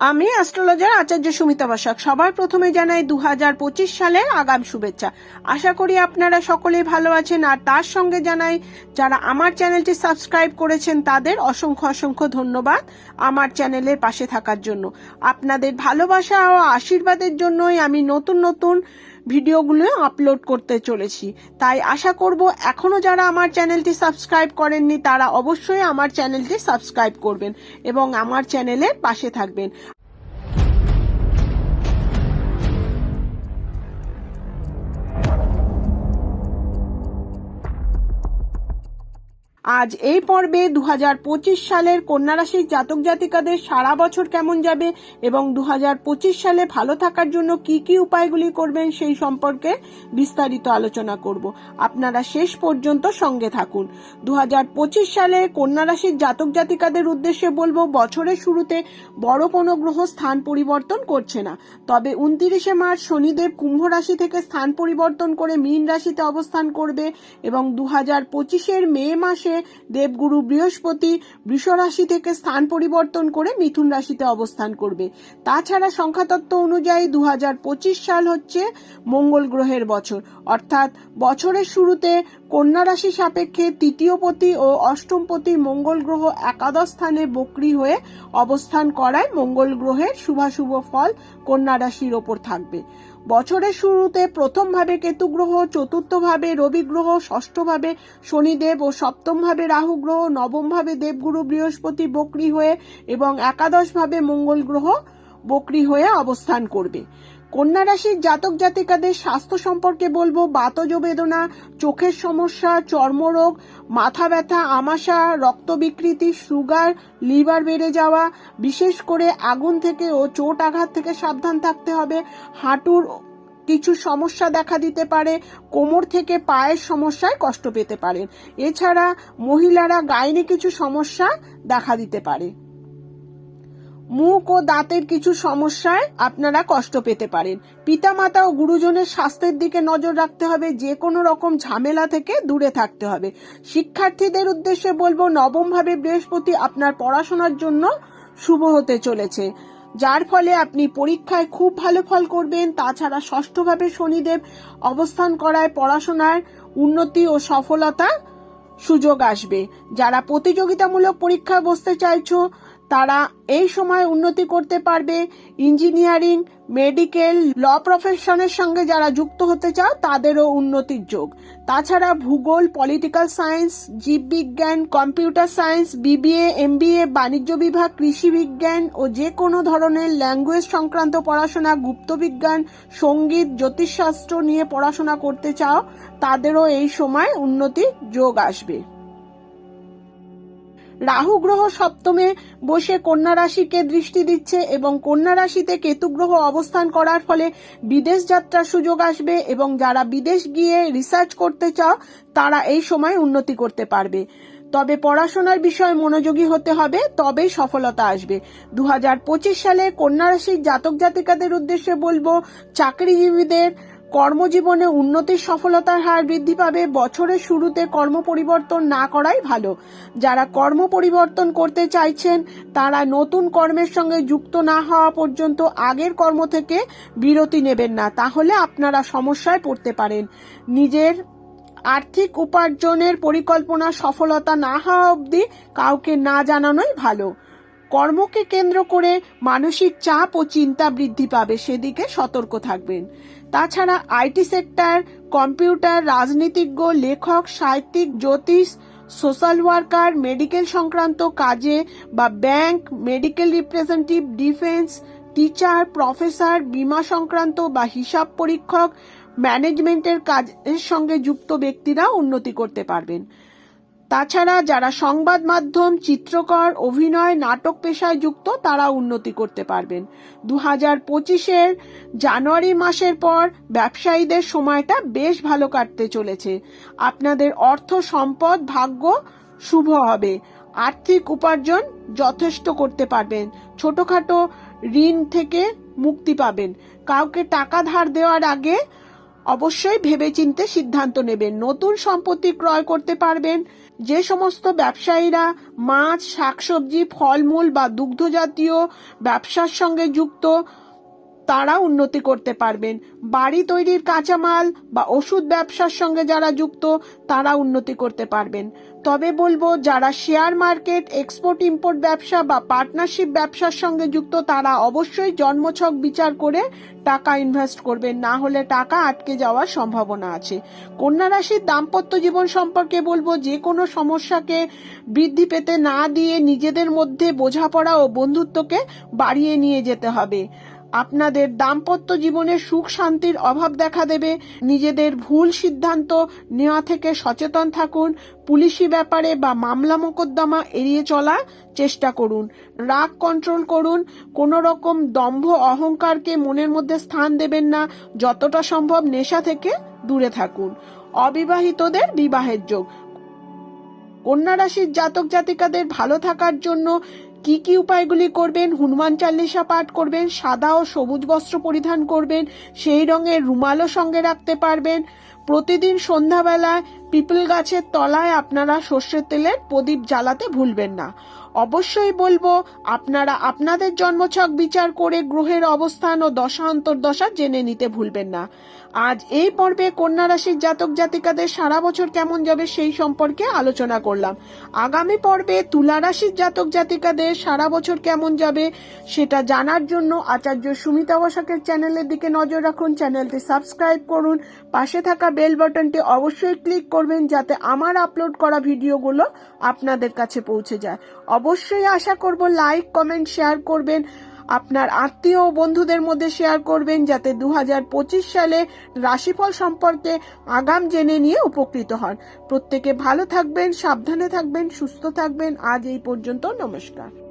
আমি অ্যাস্ট্রোলজার আচার্য সুমিতা বসাক। সবার প্রথমে জানাই দু হাজার পঁচিশ সালের আগাম শুভেচ্ছা। আশা করি আপনারা সকলেই ভালো আছেন, আর তার সঙ্গে জানাই, যারা আমার চ্যানেলটি সাবস্ক্রাইব করেছেন, তাদের অসংখ্য অসংখ্য ধন্যবাদ আমার চ্যানেলের পাশে থাকার জন্য। আপনাদের ভালোবাসা ও আশীর্বাদের জন্যই আমি নতুন নতুন ভিডিওগুলো আপলোড করতে চলেছি। তাই আশা করব এখনও যারা আমার চ্যানেলটি সাবস্ক্রাইব করেননি, তারা অবশ্যই আমার চ্যানেলটি সাবস্ক্রাইব করবেন এবং আমার চ্যানেলের পাশে থাকবেন। আজ এই পর্বে দু পঁচিশ সালের কন্যা রাশির জাতক জাতিকাদের সারা বছর কেমন যাবে এবং দু পঁচিশ সালে ভালো থাকার জন্য কি কি উপায়গুলি করবেন সেই সম্পর্কে বিস্তারিত আলোচনা করব। আপনারা শেষ পর্যন্ত সঙ্গে থাকুন। দু পঁচিশ সালে কন্যা রাশির জাতক জাতিকাদের উদ্দেশ্যে বলব, বছরের শুরুতে বড় কোনো গ্রহ স্থান পরিবর্তন করছে না। তবে উনত্রিশে মার্চ শনিদেব কুম্ভ রাশি থেকে স্থান পরিবর্তন করে মীন রাশিতে অবস্থান করবে এবং দু হাজার পঁচিশের মে মাসে দেবগুরু বৃহস্পতি বৃষ রাশি থেকে স্থান পরিবর্তন করে মিথুন রাশিতে অবস্থান করবে। তাছাড়া সংখ্যাতত্ত্ব অনুযায়ী দু হাজার পঁচিশ সাল হচ্ছে মঙ্গল গ্রহের বছর। অর্থাৎ বছরের শুরুতে কন্যা রাশি সাপেক্ষে তৃতীয়পতি ও অষ্টমপতি মঙ্গল গ্রহ একাদশ স্থানে বক্রি হয়ে অবস্থান করায় মঙ্গল গ্রহের শুভাশুভ ফল কন্যা রাশির ওপর থাকবে। বছরের শুরুতে প্রথমভাবে কেতু গ্রহ চতুর্থ ভাবে রবি গ্রহ ষষ্ঠ ভাবে শনিদেব ও সপ্তমভাবে রাহু গ্রহ নবম ভাবে দেবগুরু বৃহস্পতি বকরি হয়ে এবং একাদশভাবে মঙ্গল গ্রহ বকরি হয়ে অবস্থান করবে। কন্যা রাশির জাতক জাতিকাদের স্বাস্থ্য সম্পর্কে বলব, বাতজ বেদনা, চোখের সমস্যা, চর্মরোগ, মাথা ব্যথা, আমাশা রক্ত বিকৃতি সুগার, লিভার বেড়ে যাওয়া, বিশেষ করে আগুন থেকে ও চোট আঘাত থেকে সাবধান থাকতে হবে। হাঁটুর কিছু সমস্যা দেখা দিতে পারে, কোমর থেকে পায়ের সমস্যায় কষ্ট পেতে পারেন এছাড়া মহিলারা গাইনি কিছু সমস্যা দেখা দিতে পারে। মুখ ও দাঁতের কিছু সমস্যায় আপনারা কষ্ট পেতে পারেন। পিতামাতা ও গুরুজনের স্বাস্থ্যের দিকে নজর রাখতে হবে যে কোনো রকম ঝামেলা থেকে দূরে থাকতে হবে। শিক্ষার্থীদের উদ্দেশ্যে বলব নবম ভাবে বৃহস্পতি আপনার পড়াশোনার জন্য শুভ হতে চলেছে। যার ফলে আপনি পরীক্ষায় খুব ভালো ফল করবেন। তাছাড়া ষষ্ঠভাবে শনিদেব অবস্থান করায় পড়াশোনার উন্নতি ও সফলতা সুযোগ আসবে। যারা প্রতিযোগিতামূলক পরীক্ষায় বসতে চাইছো তারা এই সময় উন্নতি করতে পারবে। ইঞ্জিনিয়ারিং, মেডিকেল, ল প্রফেশনের সঙ্গে যারা যুক্ত হতে চাও, তাদেরও উন্নতির যোগ। তাছাড়া ভূগোল, পলিটিক্যাল সায়েন্স, জীববিজ্ঞান, কম্পিউটার সায়েন্স, বিবিএ, এমবিএ, বাণিজ্য বিভাগ, কৃষি বিজ্ঞান ও যে কোনো ধরনের ল্যাঙ্গুয়েজ সংক্রান্ত পড়াশোনা গুপ্তবিজ্ঞান সংগীত, জ্যোতিষশাস্ত্র নিয়ে পড়াশোনা করতে চাও, তাদেরও এই সময় উন্নতির যোগ আসবে। রাহু গ্রহ সপ্তমে বসে কন্যা রাশিকে দৃষ্টি দিচ্ছে এবং কন্যা রাশিতে কেতু গ্রহ অবস্থান করার ফলে বিদেশ যাত্রার সুযোগ আসবে এবং যারা বিদেশ গিয়ে রিসার্চ করতে চাও, তারা এই সময় উন্নতি করতে পারবে। তবে পড়াশোনার বিষয়ে মনোযোগী হতে হবে, তবেই সফলতা আসবে। দু হাজার পঁচিশ সালে কন্যা রাশির জাতক জাতিকাদের উদ্দেশ্যে বলব, চাকরিজীবীদের কর্মজীবনে উন্নতির সফলতার হার বৃদ্ধি পাবে, বছরের শুরুতে কর্ম পরিবর্তন না করাই ভালো। যারা কর্ম পরিবর্তন করতে চাইছেন, তারা নতুন কর্মের সঙ্গে যুক্ত না হওয়া পর্যন্ত আগের কর্ম থেকে বিরতি নেবেন না। তাহলে আপনারা সমস্যায় পড়তে পারেন। নিজের আর্থিক উপার্জনের পরিকল্পনা সফলতা না হওয়া অবধি কাউকে না জানানোই ভালো। কর্মকে কেন্দ্র করে মানসিক চাপ ও চিন্তা বৃদ্ধি পাবে, সেদিকে সতর্ক থাকবেন। তাছাড়া আইটি সেক্টর, কম্পিউটার, রাজনীতিজ্ঞ, লেখক, সাহিত্যিক, জ্যোতিষ, সোশ্যাল ওয়ার্কার, মেডিকেল সংক্রান্ত কাজে বা bank, medical representative, defence, teacher, professor, বিমা সংক্রান্ত বা হিসাব পরীক্ষক, ম্যানেজমেন্টের কাজের সঙ্গে যুক্ত ব্যক্তিরা উন্নতি করতে পারবেন। তাছাড়া যারা সংবাদ মাধ্যম, চিত্রকর, অভিনয়, নাটক পেশায় যুক্ত তারা উন্নতি করতে পারবেন। দু হাজার পঁচিশের জানুয়ারি মাসের পর ব্যবসায়ীদের সময়টা বেশ ভালো কাটতে চলেছে। আপনাদের অর্থ সম্পদ, ভাগ্য শুভ হবে। আর্থিক উপার্জন যথেষ্ট করতে পারবেন। ছোটখাটো ঋণ থেকে মুক্তি পাবেন। কাউকে টাকা ধার দেওয়ার আগে অবশ্যই ভেবেচিন্তে সিদ্ধান্ত নেবেন। নতুন সম্পত্তি ক্রয় করতে পারবেন। যে সমস্ত ব্যবসায়ীরা মাছ শাকসবজি ফলমূল বা দুগ্ধজাতীয় ব্যবসার সঙ্গে যুক্ত তারা উন্নতি করতে পারবেন। বাড়ি তৈরির কাঁচামাল বা ওষুধ ব্যবসার সঙ্গে যারা যুক্ত, তারা উন্নতি করতে পারবেন। তবে বলব, যারা শেয়ার মার্কেট, এক্সপোর্ট, ইম্পোর্ট ব্যবসা বা পার্টনারশিপ ব্যবসার সঙ্গে যুক্ত, তারা অবশ্যই জন্মছক বিচার করে টাকা ইনভেস্ট করবেন। না হলে টাকা আটকে যাওয়ার সম্ভাবনা আছে। কন্যা রাশির দাম্পত্য জীবন সম্পর্কে বলব, যে কোনো সমস্যাকে বৃদ্ধি পেতে না দিয়ে নিজেদের মধ্যে বোঝাপড়া ও বন্ধুত্বকে বাড়িয়ে নিয়ে যেতে হবে। আপনাদের দাম্পত্য জীবনে সুখ শান্তির অভাব দেখা দেবে। নিজেদের ভুল সিদ্ধান্ত নেওয়া থেকে সচেতন থাকুন। পুলিশি ব্যাপারে বা মামলা মোকদ্দমা এড়িয়ে চলা চেষ্টা করুন। রাগ কন্ট্রোল করুন। কোনো রকম দম্ভ অহংকারকে মনের মধ্যে স্থান দেবেন না। যতটা সম্ভব নেশা থেকে দূরে থাকুন। অবিবাহিতদের বিবাহের যোগ। কন্যা রাশির জাতক জাতিকাদের ভালো থাকার জন্য কি কি উপায়গুলি করবেন, হনুমান চাল্লিশা পাঠ করবেন, সাদা ও সবুজ বস্ত্র পরিধান করবেন, সেই রঙের রুমালও সঙ্গে রাখতে পারবেন। প্রতিদিন সন্ধ্যাবেলায় পিপল গাছের তলায় আপনারা সর্ষের তেলের প্রদীপ জ্বালাতে ভুলবেন না। অবশ্যই বলব, আপনারা আপনাদের জন্মছক বিচার করে গ্রহের অবস্থান ও দশা অন্তর্দশা জেনে নিতে ভুলবেন না। আজ এই পর্বে কন্যা রাশির জাতক জাতিকাদের সারা বছর কেমন যাবে সেই সম্পর্কে আলোচনা করলাম। আগামী পর্বে তুলা রাশির জাতক জাতিকাদের সারা বছর কেমন যাবে সেটা জানার জন্য আচার্য সুমিতা বসাকের চ্যানেলের দিকে নজর রাখুন, চ্যানেলটি সাবস্ক্রাইব করুন, পাশে থাকা বেল বাটনটি অবশ্যই ক্লিক করবেন যাতে আমার আপলোড করা ভিডিওগুলো আপনাদের কাছে পৌঁছে যায়। অবশ্যই আশা করব লাইক, কমেন্ট, শেয়ার করবেন। আপনার আত্মীয় ও বন্ধুদের মধ্যে শেয়ার করবেন যাতে দু হাজার পঁচিশ সালে রাশিফল সম্পর্কে আগাম জেনে নিয়ে উপকৃত হন। প্রত্যেকে ভালো থাকবেন, সাবধানে থাকবেন, সুস্থ থাকবেন। আজ এই পর্যন্ত, নমস্কার।